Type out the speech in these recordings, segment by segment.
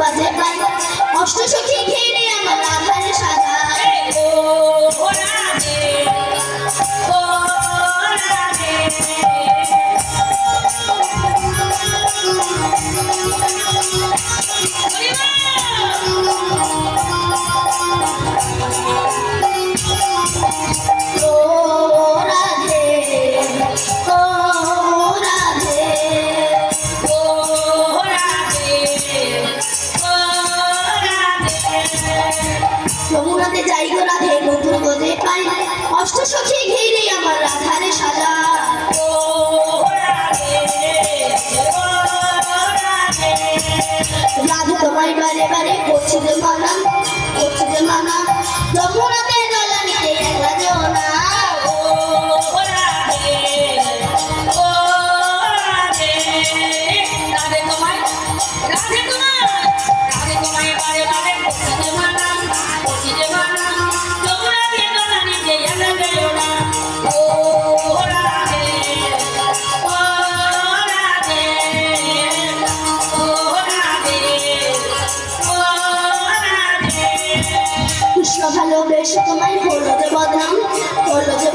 বাজে বাজে। অষ্টসখী ঘিরে আমার আধারে সাদা। যমুনাতে যাই গো রাধে বন্ধু বোধে পাই। অষ্ট সখী ঘিরে আমার রাধারে সাজা। রাধে তোমায় বারে বারে করছি তোমার নাম তাই করল যে বদনাম করল যে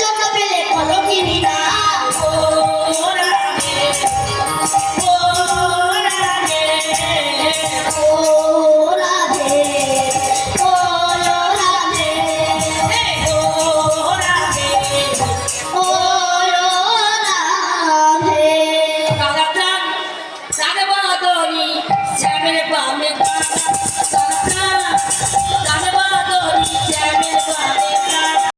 জন্য পেলে কলো কিনি না Seven above me.